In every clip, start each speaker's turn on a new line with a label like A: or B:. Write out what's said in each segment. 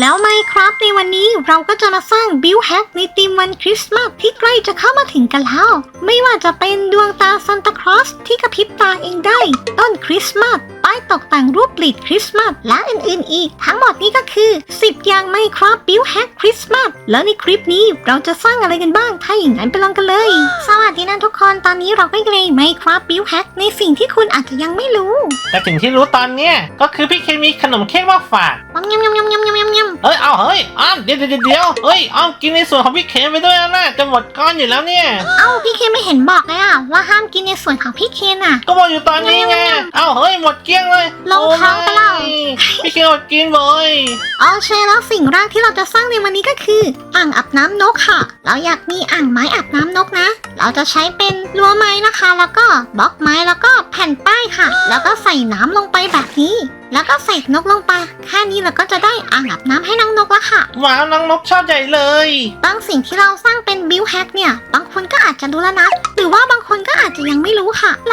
A: แล้วไมครับในวันนี้เราก็จะมาสร้างบิวแฮกในธีมวันคริสต์มาสที่ใกล้จะเข้ามาถึงกันแล้ว ไม่ว่าจะเป็นดวงตาซันตาคลอสที่กระพริบตาเองได้ ต้นคริสต์มาส ป้ายตกแต่งรูปปลีดคริสต์มาสและอื่นๆอีก ทั้งหมดนี้ก็คือ 10 อย่างไมครับบิวแฮกคริสต์มาสแล้วในคลิปนี้เราจะสร้างอะไรกันบ้าง ถ้าอย่างนั้นไปลองกันเลย สวัสดีนะทุกคนตอนนี้เราก็อยู่ในไมครับบิวแฮกในสิ่งที่คุณอาจจะยังไม่รู้
B: แต่สิ่งที่รู้ตอนเนี้ยก็คือพี่เคนมีขนมเค้กมาฝาก
A: ยำยำยำยำยำยำยำ
B: เอ้ยเอาเฮ้ยอ้อมเดี๋ยวเดี๋ยวเดี๋ยวเฮ้ยอ้อมกินในส่วนของพี่เคนไปด้วยนะจะหมดก้อนอยู่แล้วเนี่ย
A: เอ้าพี่เคนไม่เห็นบอกเลยอะว่าห้ามกินในส่วนของพี่เคนอะ
B: ก็บอกอยู่ตอนนี้ไงเอาเฮ้ยหมดเกลี้ยงเลย
A: ลงท้องไปแล้ว
B: โอ้ยพี่เคนอดกินเลย
A: อ๋อใช่แล้วสิ่งแรกที่เราจะสร้างในวันนี้ก็คือ อ่างอาบน้ำนกค่ะ เราอยากมีอ่างไม้อาบน้ำนกนะ เราจะใช้เป็นรั้วไม้นะคะ แล้วก็บล็อกไม้แล้วก็แผ่นป้ายค่ะ แล้วก็ใส่น้ำลงไปแบบนี้ แล้วก็ใส่นกลงไปแค่นี้เราก็จะได้อ่างอาบน้ำให้น้องนกแล้วค่ะ
B: ว้าวน้องนกชอบใหญ่เลย
A: บางสิ่งที่เราสร้างเป็นบิวแฮกเนี่ย บางคนก็อาจจะรู้แล้วนะ หรือว่าบาง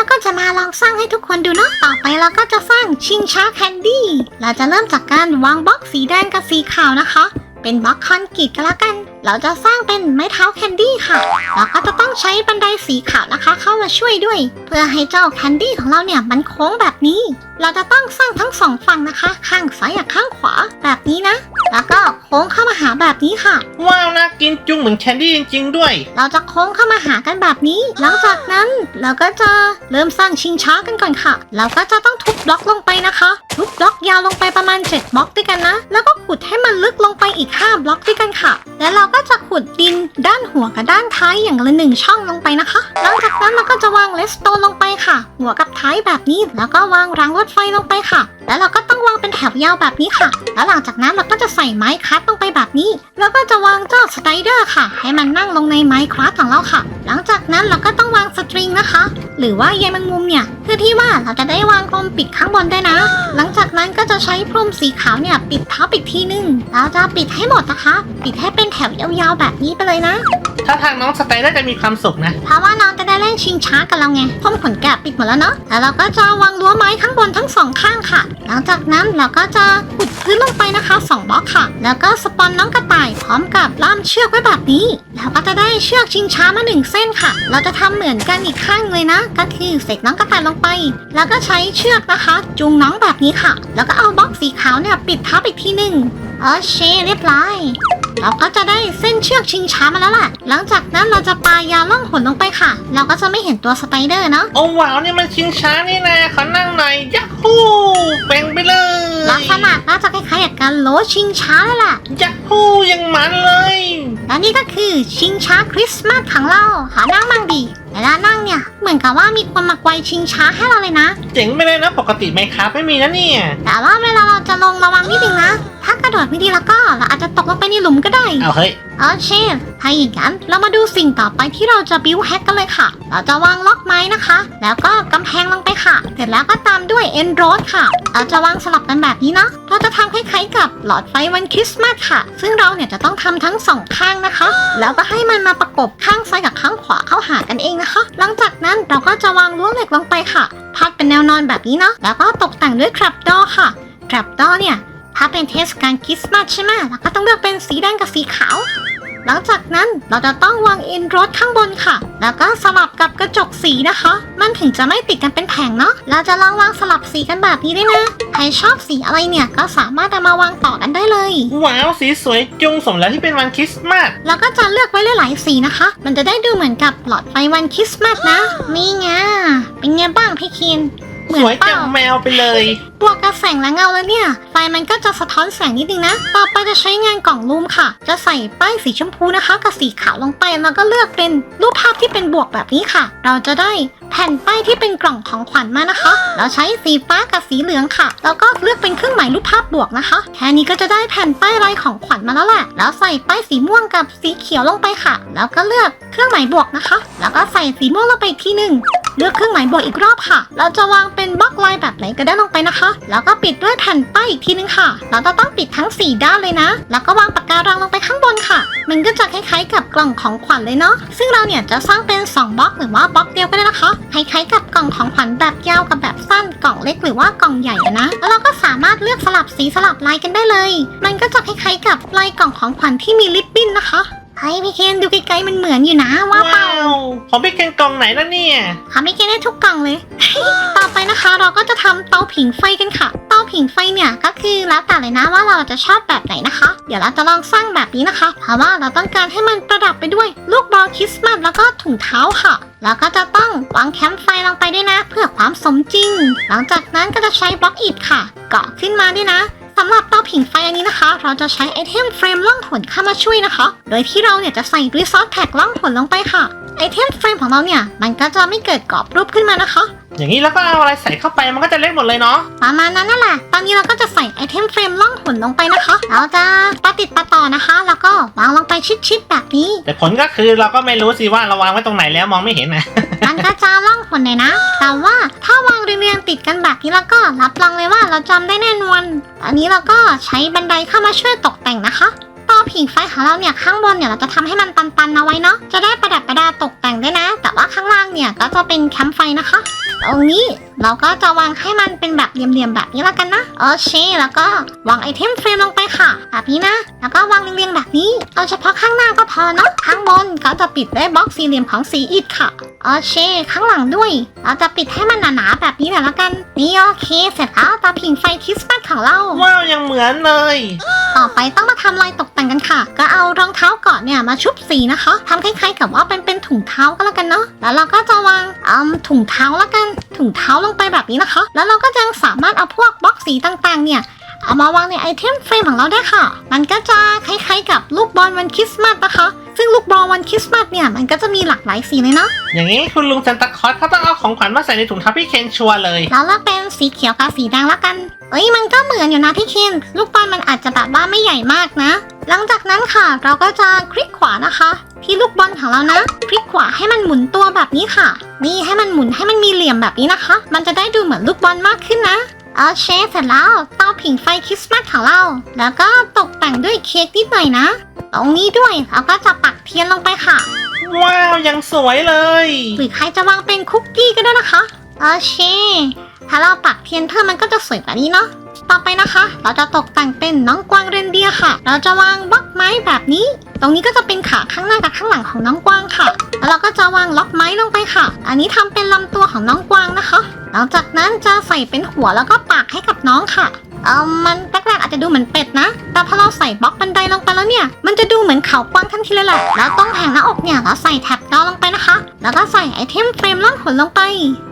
A: ราก็จะมาลองสร้างให้ทุกคนดูเนาะต่อไปเราก็จะสร้างชิงช้าแคนดี้เราจะเริ่มจากการวางบล็อกสีแดงกับสีขาวนะคะ เป็นบล็อกคอนกรีตก็แล้วกัน เราจะสร้างเป็นไม้เท้าแคนดี้ค่ะ เราก็จะต้องใช้บันไดสีขาวนะคะ เข้ามาช่วยด้วย เพื่อให้เจ้าแคนดี้ของเราเนี่ยมันโค้งแบบนี้ เราจะต้องสร้างทั้งสองฝั่งนะคะ ข้างซ้ายกับข้างขวาแบบนี้นะ แล้วก็โค้งเข้ามาหาแบบนี้ค่ะ
B: ว้าวน่ากินจุงเหมือนแคนดี้จริงๆด้วย
A: เราจะโค้งเข้ามาหากันแบบนี้ หลังจากนั้นเราก็จะเริ่มสร้างชิงช้ากันก่อนค่ะ เราก็จะต้องทุบ บล็อกลงไปนะคะทุบบล็อกยาวลงไปประมาณ 7 บล็อกด้วยกันนะ แล้วก็ขุดให้มันลึกลงไปอีก 5 บล็อกด้วยกันค่ะ แล้วเราก็จะขุดดินด้านหัวกับด้านท้ายอย่างละหนึ่งช่องลงไปนะคะ หลังจากนั้นเราก็จะวางเลสโตนลงไปค่ะ หัวกับท้ายแบบนี้ แล้วก็วางรางรถไฟลงไปค่ะ แล้วเราก็ต้องวางเป็นแถวยาวแบบนี้ค่ะ แล้วหลังจากนั้นเราก็จะใส่ไม้คัดลงไปแบบนี้ แล้วก็จะวางเจ้าสไลเดอร์ค่ะ ให้มันนั่งลงในไม้คัดของเราค่ะ หลังจากนั้นเราก็ต้องวางสตริงนะคะ หรือว่าใยแมงมุมเนี่ย เพื่อที่ว่าเราจะได้วางกลมปิดข้างบนได้นะ หลังจากนั้นก็จะใช้พรมสีขาวเนี่ยปิดทับอีกทีนึงเราจะปิดให้หมดนะคะ ปิดให้เป็นแถวยาวๆแบบนี้ไปเลยนะ
B: ถ้าทางน้องสไตล์น่าจะมีความสุขนะ
A: เพราะว่าน้องจะได้เล่นชิงช้ากับเราไงพรมขนแกะปิดหมดแล้วเนาะแล้วเราก็จะวางรั้วไม้ข้างบนทั้งสองข้างค่ะ หลังจากนั้นเราก็จะขุดพื้นลงไปนะคะสองบล็อกค่ะ แล้วก็สปอนน้องกระต่ายพร้อมกับล่ามเชือกไว้แบบนี้แล้วก็จะได้เชือกชิงช้ามาหนึ่งเส้นค่ะ เราจะทำเหมือนกันอีกข้างเลยนะ ก็คือเสกน้องกระต่ายลงไป แล้วก็ใช้เชือกนะคะจูงน้องแบบนี้ค่ะ แล้วก็เอาบล็อกสีขาวเนี่ยปิดทับอีกทีหนึ่งโอเคเรียบร้อยเราก็จะได้เส้นเชือกชิงช้ามาแล้วล่ะ หลังจากนั้นเราจะปายาล่องหนลงไปค่ะ เราก็จะไม่เห็นตัวสไปเดอร์เนาะ
B: โอ้ว้าวนี่มันชิงช้านี่นะขอนั่งหน่อยยักฮูเป่งไปเลย
A: ลักษณะน่าจะคล้ายๆกับการโลชิงช้าเลยล่ะ
B: ยักฮูยังมันเลย
A: และนี่ก็คือชิงช้าคริสต์มาสของเราขอนั่งมั่งดี เวลานั่งเนี่ย เหมือนกับว่ามีคนมาไกวชิงช้าให้เราเลยนะ
B: เจ๋งไปเลยนะปกติไหมครับไม่มีนะเนี่ย
A: แต่ว่าเวลาเราจะลงระวังนิดนึงนะ ถ้ากระโดดไม่ดีแล้วก็เราอาจจะตกลงไปในหลุมก็ได้
B: เอาเฮ้ย
A: โอเคถ้าอย่างนั้นเรามาดูสิ่งต่อไปที่เราจะบิวแฮกกันเลยค่ะ เราจะวางล็อกไม้นะคะ แล้วก็กำแพงลงไปค่ะ เสร็จแล้วก็ตามด้วยเอ็นโรดค่ะ เราจะวางสลับกันแบบนี้เนาะ เราจะทำคล้ายๆกับหลอดไฟวันคริสต์มาสค่ะ ซึ่งเราเนี่ยจะต้องทำทั้งสองข้างนะคะ แล้วก็ให้มันมาประกบข้างซ้ายกับข้างขวาเข้าหากันเองนะคะ หลังจากนั้นเราก็จะวางล้วเหล็กลงไปค่ะพัดเป็นแนวนอนแบบนี้เนาะแล้วก็ตกแต่งด้วยครับดอค่ะครับดอเนี่ยถ้าเป็นเทศกาลคริสต์มาสใช่ไหมเราก็ต้องเลือกเป็นสีแดงกับสีขาว หลังจากนั้นเราจะต้องวางเอ็นรถข้างบนค่ะ แล้วก็สลับกับกระจกสีนะคะ มันถึงจะไม่ติดกันเป็นแผงเนาะ เราจะลองวางสลับสีกันแบบนี้ด้วยนะ ใครชอบสีอะไรเนี่ยก็สามารถเอามาวางต่อกันได้เลย
B: ว้าวสีสวยจุงสมแล้วที่เป็นวันคริสต์มาส
A: แล้วก็จะเลือกไว้หลายๆสีนะคะ มันจะได้ดูเหมือนกับหลอดไฟวันคริสต์มาสนะ นี่ไง เป็นไงบ้างพี่เคน เหมื
B: ส
A: อน
B: วย
A: เป
B: จั
A: ล่า
B: แมวไปเลย
A: บวกกับแสงและเงาแล้วเนี่ย ไฟมันก็จะสะท้อนแสงนิดนึงนะ ต่อไปจะใช้งานกล่องลูมค่ะ จะใส่ป้ายสีชมพูนะคะ กับสีขาวลงไป แล้วก็เลือกเป็นรูปภาพที่เป็นบวกแบบนี้ค่ะ เราจะได้แผ่นป้ายที่เป็นกล่องของขวัญมานะคะ เราใช้สีฟ้ากับสีเหลืองค่ะ แล้วก็เลือกเป็นเครื่องหมายรูปภาพบวกนะคะ แค่นี้ก็จะได้แผ่นป้ายลายของขวัญมาแล้วแหละ แล้วใส่ป้ายสีม่วงกับสีเขียวลงไปค่ะ แล้วก็เลือกเครื่องหมายบวกนะคะ แล้วก็ใส่สีม่วงลงไปอีกทีหนึ่ง เลือกเครื่องหมายบวกอีกรอบค่ะ เราจะวางเป็นบล็อกลายแบบไหนก็ได้ลงไปนะคะ แล้วก็ปิดด้วยแผ่นป้ายอีกทีนึงค่ะ เราจะต้องปิดทั้ง 4 ด้านเลยนะ แล้วก็วางปากการังลงไปข้างบนค่ะ มันก็จะคล้ายๆ กับกล่องของขวัญเลยเนาะ ซึ่งเราเนี่ยจะสร้างเป็น 2บล็อกหรือว่าบล็อกเดียวก็ได้นะคะ คล้ายๆ กับกล่องของขวัญแบบยาวกับแบบสั้น กล่องเล็กหรือว่ากล่องใหญ่นะ แล้วเราก็สามารถเลือกสลับสีสลับลายกันได้เลย มันก็จะคล้ายๆ กับลายกล่องของขวัญที่มีลิปบิ้นนะคะ ฮ้ยพี่เคนดูไกลๆมันเหมือนอยู่นะว่าเปล่า
B: ว้าวของพี่เคนกล่องไหนแล้วเนี่ย
A: ทำให้เคนได้ทุกกล่องเลย ต่อไปนะคะเราก็จะทำเตาผิงไฟกันค่ะ เตาผิงไฟเนี่ยก็คือแล้วแต่เลยนะว่าเราจะชอบแบบไหนนะคะ เดี๋ยวเราจะลองสร้างแบบนี้นะคะ เพราะว่าเราต้องการให้มันประดับไปด้วยลูกบอลคริสต์มาสแล้วก็ถุงเท้าค่ะแล้วก็จะต้องวางแคมป์ไฟลงไปด้วยนะ เพื่อความสมจริง หลังจากนั้นก็จะใช้บล็อกอิฐค่ะ เกาะขึ้นมาด้วยนะ สำหรับเตาผิงไฟอันนี้นะคะ เราจะใช้ไอเทมเฟรมล่องหนเข้ามาช่วยนะคะ โดยที่เราเนี่ยจะใส่รีซอสแท็กล่องหนลงไปค่ะ ไอเทมเฟรมของเราเนี่ย มันก็จะไม่เกิดกรอบรูปขึ้นมานะคะ
B: อย่างนี้แล้วก็เอาอะไรใส่เข้าไปมันก็จะเล็กหมดเลยเนาะ
A: ประมาณนั้นนั่นแหละ ตอนนี้เราก็จะใส่ไอเทมเฟรมล่องหนลงไปนะคะ เราจะปะติดปะต่อนะคะ แล้วก็วางลงไปชิดๆแบบนี้
B: แต่ผลก็คือเราก็ไม่รู้สิว่าเราวางไว้ตรงไหนแล้วมองไม่เห็นนะ
A: มันก็จะล่องหนเลยนะ แต่ว่าถ้าวางเรียงๆติดกันแบบนี้แล้วก็รับรองเลยว่าเราจำได้แน่นอน อันนี้เราก็ใช้บันไดเข้ามาช่วยตกแต่งนะคะเตาผิงไฟของเราเนี่ยข้างบนเนี่ยเราจะทำให้มันตันๆเอาไว้เนาะ จะได้ประดับประดาตกแต่งได้นะ แต่ว่าข้างล่างเนี่ยก็จะเป็นแคมป์ไฟนะคะ ตรงนี้เราก็จะวางให้มันเป็นแบบเหลี่ยมๆแบบนี้แล้วกันนะโอเคแล้วก็วางไอเทมเฟรมลงไปค่ะ แบบนี้นะ แล้วก็วางเรียงๆแบบนี้ เอาเฉพาะข้างหน้าก็พอเนาะข้างบนก็จะปิดด้วยบล็อกสี่เหลี่ยมของสีอิฐค่ะโอเคข้างหลังด้วย เราจะปิดให้มันหนาๆแบบนี้แหละละกันนี่โอเค เสร็จแล้วตาผิงไฟคริสต์มาสของเรา
B: ว้าวยังเหมือนเลย
A: ต่อไปต้องมาทำลายตกแต่งกันค่ะ ก็เอารองเท้าเกาะเนี่ยมาชุบสีนะคะทำคล้ายๆกับว่าเป็นเป็นถุงเท้าก็แล้วกันเนาะแล้วเราก็จะวางอืมถุงเท้าแล้วกันถุงเท้าลงไปแบบนี้นะคะ แล้วเราก็ยังสามารถเอาพวกบล็อกสีต่างๆ เนี่ย เอามาวางในไอเทมเฟรมของเราได้ค่ะ มันก็จะคล้ายๆ กับลูกบอลวันคริสต์มาสนะคะ ซึ่งลูกบอลวันคริสต์มาสเนี่ยมันก็จะมีหลากหลายสีเลยเนาะ
B: อย่างนี้คุณลุงซันตาคลอสเขาต้องเอาของขวัญมาใส่ในถุงเท้าพี่เคนชัวร์เลย
A: แล้วเลือกเป็นสีเขียวกับสีแดงแล้วกัน เอ้ยมันก็เหมือนอยู่นะพี่เคนลูกบอลมันอาจจะแบบว่าไม่ใหญ่มากนะ หลังจากนั้นค่ะ เราก็จะคลิกขวานะคะ ที่ลูกบอลของเรานะคลิกขวาให้มันหมุนตัวแบบนี้ค่ะ นี่ให้มันหมุนให้มันมีเหลี่ยมแบบนี้นะคะ มันจะได้ดูเหมือนลูกบอลมากขึ้นนะโอเคเสร็จแล้วเตาผิงไฟคริสต์มาสของเรา แล้วก็ตกแต่งด้วยเค้กนิดหน่อยนะ ตรงนี้ด้วยแล้วก็จะปักเทียนลงไปค่ะ
B: ว้าวยังสวยเลย
A: หรือใครจะวางเป็นคุกกี้ก็ได้นะคะโอเคถ้าเราปักเทียนเพิ่มมันก็จะสวยกว่านี้เนาะ ต่อไปนะคะ เราจะตกแต่งเป็นน้องกวางเรนเดียร์ค่ะ เราจะวางบล็อกไม้แบบนี้ ตรงนี้ก็จะเป็นขาข้างหน้ากับข้างหลังของน้องกวางค่ะ แล้วเราก็จะวางล็อกไม้ลงไปค่ะ อันนี้ทำเป็นลำตัวของน้องกวางนะคะ หลังจากนั้นจะใส่เป็นหัวแล้วก็ปากให้กับน้องค่ะ เออมันแรกๆอาจจะดูเหมือนเป็ดนะ แต่พอเราใส่บล็อกบันไดลงไปแล้วเนี่ย มันจะดูเหมือนเขากว้างทันทีเลยแหละแล้วต้องแผงหน้าอกเนี่ยเราใส่แท็บดอลงไปนะคะ แล้วก็ใส่ไอเทมเฟรมล่องหนลงไป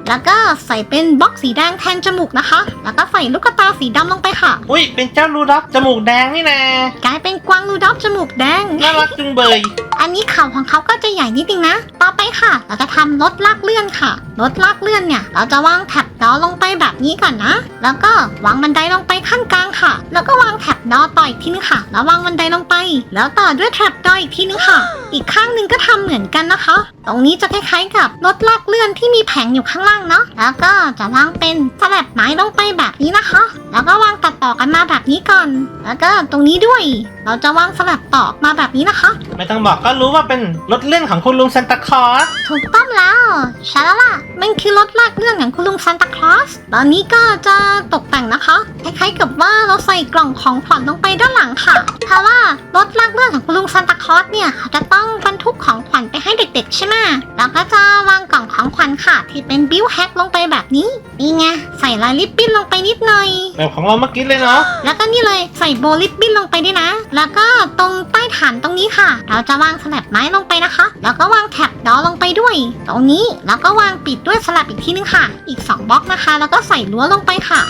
A: แล้วก็ใส่เป็นบล็อกสีแดงแทนจมูกนะคะ แล้วก็ใส่ลูกตาสีดำลงไปค่ะ
B: อุ้ยเป็นเจ้ารูดับจมูกแดงนี่นะ
A: กลายเป็นกวางรูดอฟจมูกแดง
B: น่ารักจุงเบย
A: อันนี้เขาของเขาก็จะใหญ่นิดนึงนะ ต่อไปค่ะ เราจะทำรถลากเลื่อนค่ะ รถลากเลื่อนเนี่ย เราจะวางแท็บ ดอลงไปแบบนี้ก่อนนะ แล้วก็วางบันไดลงไปขั้นกลางค่ะ แล้วก็วางแท็บดอต่ออีกทีนึงค่ะ แล้ววางบันไดลงไป แล้วต่อด้วยแท็บดออีกทีนึงค่ะ อีกข้างหนึงก็ทำเหมือนกันนะคะ ตรงนี้จะคล้ายๆกับรถลากเลื่อนที่มีแผงอยู่ข้างล่างเนาะ แล้วก็จะวางเป็นสลับไม้ลงไปแบบนี้นะคะ แล้วก็วางตัดต่อกันมาแบบนี้ก่อน แล้วก็ตรงนี้ด้วย เราจะวางสลับต่อมาแบบนี้นะคะ
B: ไม่ต้องบอกก็รู้ว่าเป็นรถเลื่อนของคุณลุงซันตาคลอส
A: ถูกต้องแล้วใช่แล้วล่ะ มันคือรถลากเลื่อนของคุณลุงซานตาคลอสตอนนี้ก็จะตกแต่งนะคะ คล้ายๆกับว่าเราใส่กล่องของขวัญลงไปด้านหลังค่ะ เพราะว่ารถลากเลื่อนของคุณลุงซานตาคลอสเนี่ยเขาจะต้องบรรทุกของขวัญไปให้เด็กๆใช่ไหมแล้วก็จะวางกล่องของขวัญค่ะ ที่เป็นบิวแฮกลงไปแบบนี้ นี่ไงใส่ลายลิปบิ้นลงไปนิดหน่อย
B: แบบของเราเมื่อกี้เลยเนาะ
A: แล้วก็นี่เลยใส่โบลิปบิ้นลงไปด้วยนะ แล้วก็ตรงใต้ ฐานตรงนี้ค่ะ เราจะวางสลับไม้ลงไปนะคะ แล้วก็วางแท็บดอลงไปด้วย ตรงนี้แล้วก็วางปิดด้วยสลับอีกทีนึงค่ะ อีก 2บล็อกนะคะ แล้วก็ใส่รั้วลงไปค่ะ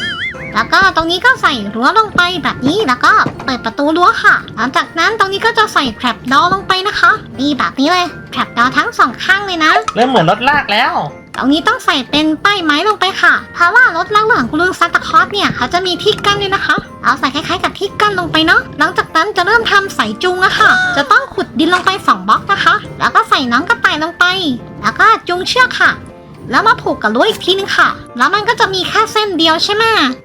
A: แล้วก็ตรงนี้ก็ใส่รั้วลงไปแบบนี้แล้วก็เปิดประตูรั้วค่ะ หลังจากนั้นตรงนี้ก็จะใส่แทร็บดอลลงไปนะคะนี่แบบนี้เลยแทร็บดอลทั้งสองข้างเลยนะ
B: เริ่มเหมือนรถลากแล้ว
A: ตรงนี้ต้องใส่เป็นป้ายไม้ลงไปค่ะ เพราะว่ารถลากเรือของคุณลุงซานตาคลอสเนี่ยเขาจะมีที่กั้นด้วยนะคะ เอาใส่คล้ายๆกับที่กั้นลงไปเนาะ หลังจากนั้นจะเริ่มทำสายจูงอะค่ะ จะต้องขุดดินลงไป2บล็อกนะคะ แล้วก็ใส่น้องกระต่ายลงไป แล้วก็จูงเชือกค่ะ แล้วมาผูกกับลวดอีกทีนึงค่ะ แล้วมันก็จะมีแค่เส้นเดียวใช่ไหม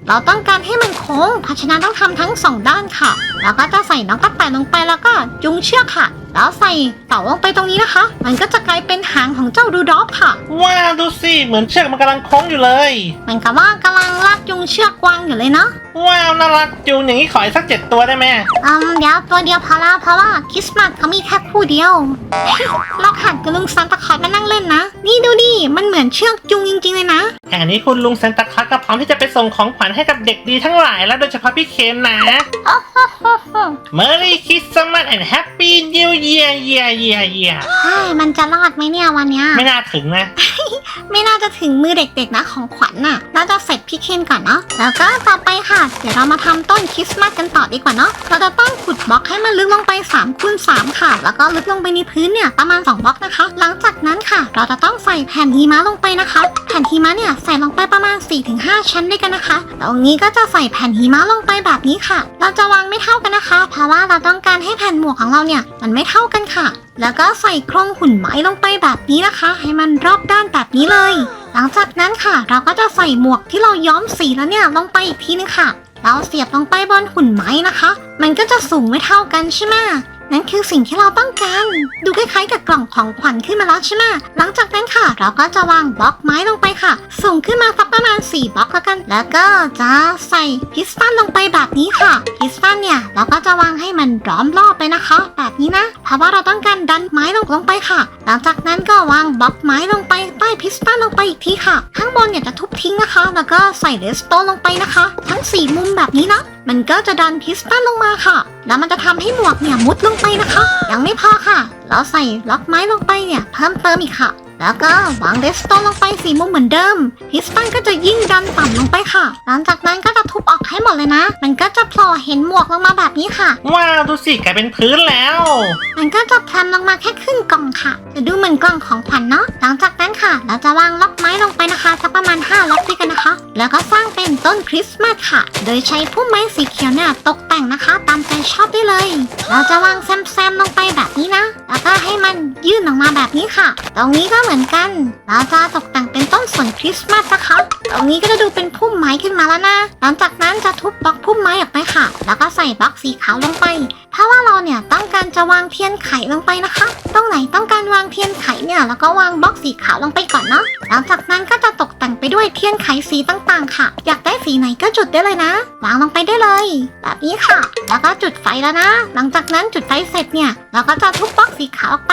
A: เราต้องการให้มันโค้ง เพราะฉะนั้นต้องทำทั้งสองด้านค่ะ แล้วก็จะใส่น้องกระต่ายลงไปแล้วก็จุงเชือกค่ะ แล้วใส่เต่าลงไปตรงนี้นะคะ มันก็จะกลายเป็นหางของเจ้ารูดอฟค่ะ
B: ว้าวดูสิเหมือนเชือกมันกำลังโค้งอยู่เลย
A: มันก็ว่ากำลังลากจุงเชือกวางอยู่เลยเนาะ
B: ว้าวน่ารักจูนอย่างนี้ขออีกสักเจ็ดตัวได้ไหม
A: อืมเดี๋ยวตัวเดียวพอละเพราะว่าคริสต์มาสเขามีแค่คู่เดียว เราขาดกับลุงซานตาคลอสมานั่งเล่นนะ นี่ดูดิ มันเหมือนเชือกจุงจริงๆเลยนะ
B: แค่นี้คุณลุงเซนตาคลอสก็พร้อมที่จะไปส่งของขวัญให้กับเด็กดีทั้งหลาย แล้วโดยเฉพาะพี่เคนนะ Merry Christmas and Happy New Year Year Year Year
A: ใช่มันจะรอดไหมเนี่ยวันเนี้ย
B: ไม่น่าถึงนะ
A: ไม่น่าจะถึงมือเด็กๆนะของขวัญน่ะน่าจะเสร็จพี่เคนก่อนเนาะ แล้วก็ต่อไปค่ะ เดี๋ยวเรามาทำต้นคริสต์มาสกันต่อดีกว่าเนาะ เราจะต้องขุดบล็อกให้มันลึกลงไป3คูณ3ค่ะ แล้วก็ลึกลงไปในพื้นเนี่ยประมาณ2บล็อกนะคะ หลังจากนั้นค่ะ เราจะต้องใส่แผ่นหิมะลงไปนะคะ แผ่นหิมะเนี่ยใส่ลงไปประมาณ 4-5 ชั้นด้วยกันนะคะตรงนี้ก็จะใส่แผ่นหิมะลงไปแบบนี้ค่ะ เราจะวางไม่เท่ากันนะคะ เพราะว่าเราต้องการให้แผ่นหมวกของเราเนี่ยมันไม่เท่ากันค่ะ แล้วก็ใส่โครงหุ่นไม้ลงไปแบบนี้นะคะ ให้มันรอบด้านแบบนี้เลย หลังจากนั้นค่ะ เราก็จะใส่หมวกที่เราย้อมสีแล้วเนี่ยลงไปอีกทีนึงค่ะเราเสียบลงไปบนหุ่นไม้นะคะ มันก็จะสูงไม่เท่ากันใช่ไหม นั่นคือสิ่งที่เราต้องการ ดูคล้ายๆกับกล่องของขวัญขึ้นมาแล้วใช่ไหมหลังจากนั้นค่ะ เราก็จะวางบล็อกไม้ลงไปค่ะ สูงขึ้นมาสักประมาณ 4บล็อกแล้วกัน แล้วก็จะใส่พิสตันลงไปแบบนี้ค่ะ พิสตันเนี่ยเราก็จะวางให้มันล้อมรอบไปนะคะ แบบนี้นะ เพราะว่าเราต้องการดันไม้ลงลงไปค่ะ หลังจากนั้นก็วางบล็อกไม้ลงไปใต้พิสตันลงไปอีกทีค่ะ ข้างบนเนี่ยจะทุบทิ้งนะคะ แล้วก็ใส่เลสโตนลงไปนะคะ ทั้ง 4 มุมแบบนี้นะ มันก็จะดันพิสตันลงมาค่ะ แล้วมันจะทำให้หมวกเนี่ยมุดลงไปนะคะ ยังไม่พอค่ะ เราใส่ล็อกไม้ลงไปเนี่ยเพิ่มเติมอีกค่ะ แล้วก็วางเดสโตนลงไปสีมุมเหมือนเดิมพิสตันก็จะยิ่งดันต่ำลงไปค่ะ หลังจากนั้นก็ เลยนะ มันก็จะโผล่เห็นหมวกลงมาแบบนี้ค่ะ
B: ว้าวดูสิกลายเป็นพื้นแล้ว
A: มันก็จะแพลนลงมาแค่ครึ่งกล่องค่ะ จะดูเหมือนกล่องของขวัญเนาะ หลังจากนั้นค่ะ เราจะวางล็อกไม้ลงไปนะคะสักประมาณ5ล็อกด้วยกันนะคะ แล้วก็สร้างเป็นต้นคริสต์มาสค่ะ โดยใช้พุ่มไม้สีเขียวเนี่ยตกแต่งนะคะ ตามใจชอบได้เลย เราจะวางแซมๆลงไปแบบนี้นะ แล้วก็ให้มันยื่นออกมาแบบนี้ค่ะ ตรงนี้ก็เหมือนกัน เราจะตกแต่งเป็นต้นสนคริสต์มาสนะคะ ตรงนี้ก็จะดูเป็นพุ่มไม้ขึ้นมาแล้วนะ หลังจากนั้นจะทุบบล็อกพุ่มไม้ออกไปค่ะ แล้วก็ใส่บล็อกสีขาวลงไป เพราะว่าเราเนี่ยต้องการจะวางเทียนไขลงไปนะคะ ตรงไหนต้องการวางเทียนไขเนี่ยแล้วก็วางบล็อกสีขาวลงไปก่อนเนาะ หลังจากนั้นก็จะตกแต่งไปด้วยเทียนไขสีต่างๆ ค่ะ อยากได้สีไหนก็จุดได้เลยนะ วางลงไปได้เลย แบบนี้ค่ะ แล้วก็จุดไฟแล้วนะ หลังจากนั้นจุดไฟเสร็จเนี่ยเราก็จะทุบบล็อกสีขาวออกไป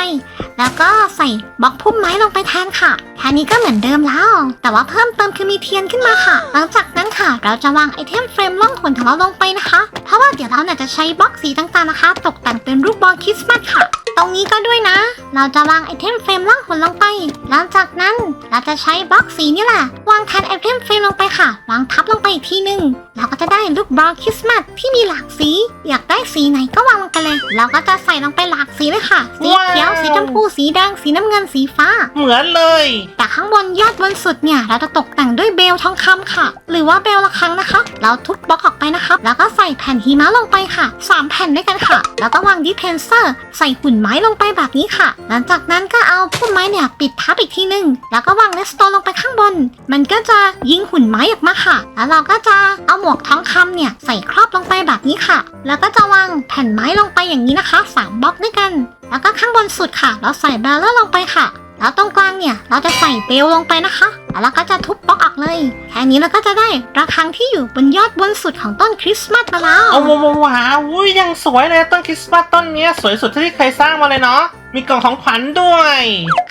A: แล้วก็ใส่บล็อกพุ่มไม้ลงไปแทนค่ะแค่นี้ก็เหมือนเดิมแล้ว แต่ว่าเพิ่มเติมคือมีเทียนขึ้นมาค่ะ หลังจากนั้นค่ะ เราจะวางไอเทมเฟรมล่องหนของเราลงไปนะคะ เพราะว่าเดี๋ยวเราเนี่ยจะใช้บล็อกสีต่างๆนะคะ ตกแต่งเป็นรูปบอลคริสต์มาสค่ะ ตรงนี้ก็ด้วยนะ เราจะวางไอเทมเฟรมล่องหนลงไป หลังจากนั้นเราจะใช้บล็อกสีนี่แหละ วางแทนไอเทมเฟรมลงไปค่ะ วางทับลงไปอีกทีหนึ่งเราก็จะได้ลูกบอลคริสต์มาสที่มีหลากสี อยากได้สีไหนก็วางลงไปเลย เราก็จะใส่ลงไปหลากสีเลยค่ะ สีเขียว สีชมพู สีแดง สีน้ำเงิน สีฟ้า
B: เหมือนเลย
A: แต่ข้างบนยอดบนสุดเนี่ย เราจะตกแต่งด้วยเบลทองคำค่ะ หรือว่าเบลละครั้งนะคะ เราทุบบล็อกออกไปนะคะแล้วก็ใส่แผ่นหิมะลงไปค่ะ 3 แผ่นด้วยกันค่ะ แล้วก็วางดิเพนเซอร์ ใส่หุ่นไม้ลงไปแบบนี้ค่ะ หลังจากนั้นก็เอาพุ่มไม้เนี่ยปิดทับอีกทีหนึง แล้วก็วางเลสโตนลงไปข้างบน มันก็จะยิงหุ่นไม้ออกมาค่ะ แล้วเราก็จะเอาหมวกทองคำเนี่ยใส่ครอบลงไปแบบนี้ค่ะ แล้วก็จะวางแผ่นไม้ลงไปอย่างนี้นะคะสามบล็อกด้วยกัน แล้วก็ข้างบนสุดค่ะ เราใส่แบลเลอร์ลงไปค่ะ แล้วตรงกลางเนี่ย เราจะใส่เปลวลงไปนะคะ แล้วเราก็จะทุบบล็อกออกเลย แค่นี้เราก็จะได้ระฆังที่อยู่บนยอดบนสุดของต้นคริสต์มาสมาแล้ว
B: โอ้โหว้าวยยังสวยเลยต้นคริสต์มาสต้นเนี้ยสวยสุดที่เคยสร้างมาเลยเนาะ มีกล่องของขวัญด้วย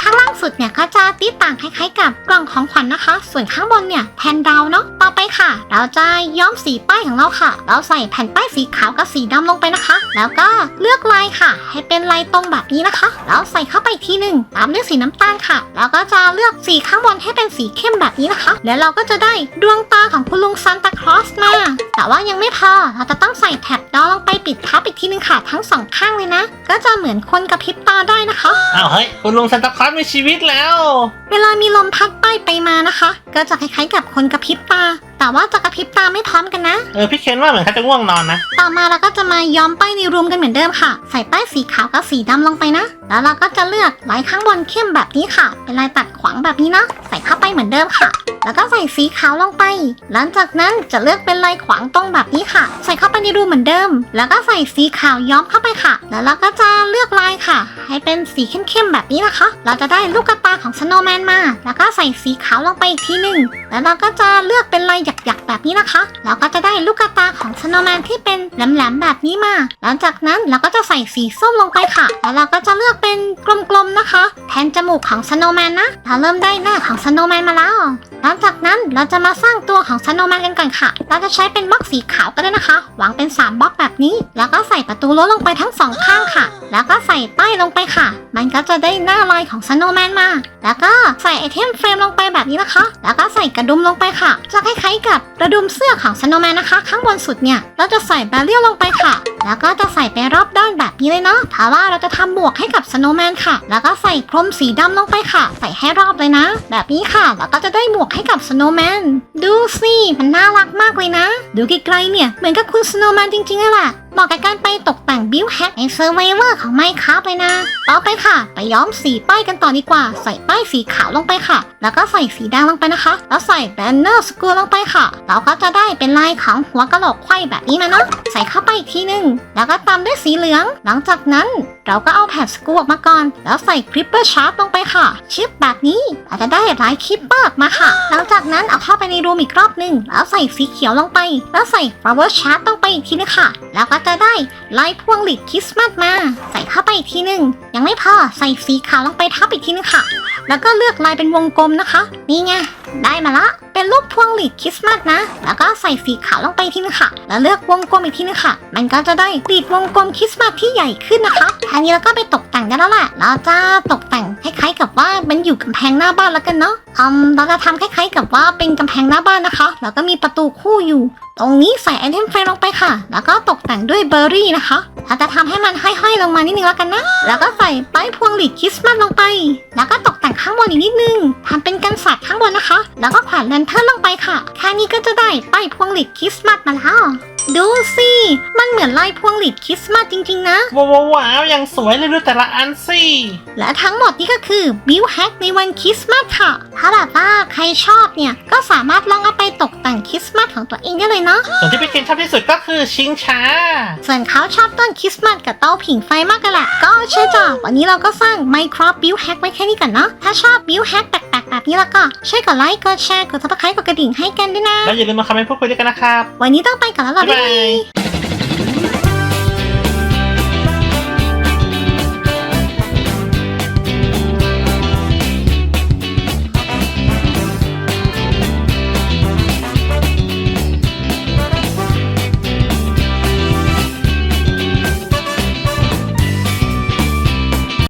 A: ข้างล่างสุดเนี่ยก็จะติดต่างคล้ายๆ กับกล่องของขวัญนะคะ ส่วนข้างบนเนี่ยแทนดาวเนาะ ต่อไปค่ะ เราจะย้อมสีป้ายของเราค่ะ เราใส่แผ่นป้ายสีขาวกับสีดำลงไปนะคะ แล้วก็เลือกลายค่ะ ให้เป็นลายตรงแบบนี้นะคะ แล้วใส่เข้าไปอีกทีหนึ่งตามด้วยสีน้ำตาลค่ะ แล้วก็จะเลือกสีข้างบนให้เป็นสีเข้มแบบนี้นะคะ แล้วเราก็จะได้ดวงตาของคุณลุงซานตาคลอสมา แต่ว่ายังไม่พอ เราจะต้องใส่แท็บดาวลงไปปิดทับอีกทีหนึ่งค่ะ ทั้งสองข้างเลยนะ ก็จะเหมือนคนกระพริบตาได้นะคะ
B: อ้าวเฮ้ยคุณลุงซันตาคลอสมีชีวิตแล้ว
A: เวลามีลมพัดป้ายไปมานะคะ ก็จะคล้ายๆกับคนกระพริบตา แต่ว่าจะกระพริบตาไม่พร้อมกันนะ
B: เออพี่เคนว่าเหมือนเขาจะง่วงนอนนะ
A: ต่อมาเราก็จะมาย้อมป้ายในรวมกันเหมือนเดิมค่ะ ใส่ป้ายสีขาวกับสีดำลงไปนะ แล้วเราก็จะเลือกลายข้างบนเข้มแบบนี้ค่ะ เป็นลายตัดขวางแบบนี้นะใส่เข้าไปเหมือนเดิมค่ะ แล้วก็ใส่สีขาวลงไป หลังจากนั้นจะเลือกเป็นลายขวางตรงแบบนี้ค่ะ ใส่เข้าไปในรูเหมือนเดิม แล้วก็ใส่สีขาวย้อมเข้าไปค่ะ แล้วเราก็จะเลือกลายค่ะ ให้เป็นสีเข้มๆแบบนี้นะคะ เราจะได้ลูกตาของสโนว์แมนมา แล้วก็ใส่สีขาวลงไปอีกทีหนึ่งแล้วเราก็จะเลือกเป็นลายหยักๆแบบนี้นะคะ เราก็จะได้ลูกตาของสโนว์แมนที่เป็นแหลมๆแบบนี้มา หลังจากนั้นเราก็จะใส่สีส้มลงไปค่ะ แล้วเราก็จะเลือกเป็นกลมๆนะคะ แทนจมูกของสโนว์แมนนะเราเริ่มได้หน้าของสโนว์แมนมาแล้ว หลังจากนั้นเราจะมาสร้างตัวของสโนว์แมนกันก่อนค่ะ เราจะใช้เป็นบล็อกสีขาวก็ได้นะคะ วางเป็น 3บล็อกแบบนี้ แล้วก็ใส่ประตูรั้วลงไปทั้งสองข้างค่ะ แล้วก็ใส่ป้ายลงไปค่ะ มันก็จะได้หน้าลายของสโนว์แมนมา แล้วก็ใส่ไอเทมเฟรมลงไปแบบนี้นะคะ แล้วก็ใส่กระดุมลงไปค่ะ จะคล้ายๆกับกระดุมเสื้อของสโนว์แมนนะคะ ข้างบนสุดเนี่ย เราจะใส่แบเรียลลงไปค่ะ แล้วก็จะใส่ไปรอบด้านแบบนี้เลยเนาะถ้าว่าเราจะทำหมวกให้กับสโนว์แมนค่ะ แล้วก็ใส่พรมสีดำลงไปค่ะ ใส่ให้รอบเลยนะ แบบนี้ค่ะแล้วก็จะได้หมวกให้กับสโนว์แมนดูสิมันน่ารักมากเลยนะ ดูไกลๆเนี่ย เหมือนกับคุณสโนว์แมนจริงๆเลยแหละ เหมาะกับการไปตกแต่งบิวแฮกในเซอร์ไวเวอร์ของไมค์ครับเลยนะ ต่อไปค่ะ ไปย้อมสีป้ายกันต่อดีกว่า ใส่ป้ายสีขาวลงไปค่ะ แล้วก็ใส่สีแดงลงไปนะคะ แล้วใส่แบนเนอร์สกูลงไปค่ะ เราก็จะได้เป็นลายของหัวกะโหลกไขว้แบบนี้มาเนาะ ใส่เข้าไปอีกทีหนึ่งแล้วก็ตามด้วยสีเหลือง หลังจากนั้นเราก็เอาแผ่นสกูออกมาก่อน แล้วใส่คลิปเปอร์ชาร์ปลงไปค่ะ ชิปแบบนี้เราจะได้ลายคลิปเปอร์มาค่ะ หลังจากนั้นเอาเข้าไปในรูมอีกรอบหนึ่งแล้วใส่สีเขียวลงไป แล้วใส่ flower chart ลงไปอีกทีนึงค่ะ แล้วก็จะได้ลายพวงหลีดคริสต์มาสมา ใส่เข้าไปอีกทีหนึ่งยังไม่พอใส่สีขาวลงไปทับอีกทีนึงค่ะ แล้วก็เลือกลายเป็นวงกลมนะคะ นี่ไง ได้มาละเป็นรูปพวงหลีดคริสต์มาสนะ แล้วก็ใส่สีขาวลงไปทีนึงค่ะ แล้วเลือกวงกลมอีกทีนึงค่ะ มันก็จะได้กลีดวงกลมคริสต์มาสที่ใหญ่ขึ้นนะคะแค่นี้เราก็ไปตกแต่งได้แล้วแหละเราจะตกแต่งคล้ายๆกับว่ามันอยู่กำแพงหน้าบ้านแล้วกันเนาะอืมเราจะทำคล้ายๆกับว่าเป็นกำแพงหน้าบ้านนะคะ แล้วก็มีประตูคู่อยู่ ตรงนี้ใส่ไอเทมเฟลงไปค่ะ แล้วก็ตกแต่งด้วยเบอร์รี่นะคะเราจะทำให้มันห้อยๆลงมานิดนึงแล้วกันนะ แล้วก็ใส่ป้ายพวงหลีดคริสต์มาสลงไป แล้วก็ตกแต่งข้างบนอีกนิดนึงทำเป็นกันสัตว์ข้างบนนะคะแล้วก็แขวนแลนเทิร์นลงไปค่ะ แค่นี้ก็จะได้ป้ายพวงหลีดคริสต์มาสมาแล้ว ดูสิ มันเหมือนลายพวงหลีดคริสต์มาสจริง ๆ นะ
B: ว้าวว้าวว้าวอย่างสวยเลยดูแต่ละอันสิ
A: และทั้งหมดนี้ก็คือบิวแฮกในวันคริสต์มาสค่ะ ถ้าแบบว่าใครชอบเนี่ย ก็สามารถลองเอาไปตกแต่งคริสต์มาสของตัวเองได้เลยเนาะ
B: ส่วนที่พี่เคนชอบที่สุดก็คือชิงช้า
A: ส่วนเขาชอบต้นคริสต์มาสกับเตาผิงไฟมากกันแหละ ก็เชื่อจ้ะวันนี้เราก็สร้าง Minecraft Build Hack ไว้แค่นี้ก่อนเนาะ ถ้าชอบ Build Hack แปลกๆ แบบนี้แล้วก็ช่วยกดไลค์กดแชร์กด subscribe กดกระดิ่งให้กันด้วยนะ
B: แล้วอย่าลืมมาคอมเมนต์พูดคุยด้วยกันนะครับ
A: วันนี้ต้องไปก่อนแล้วล่ะ
B: บ๊าย
A: บ๊าย
B: บา
A: บายย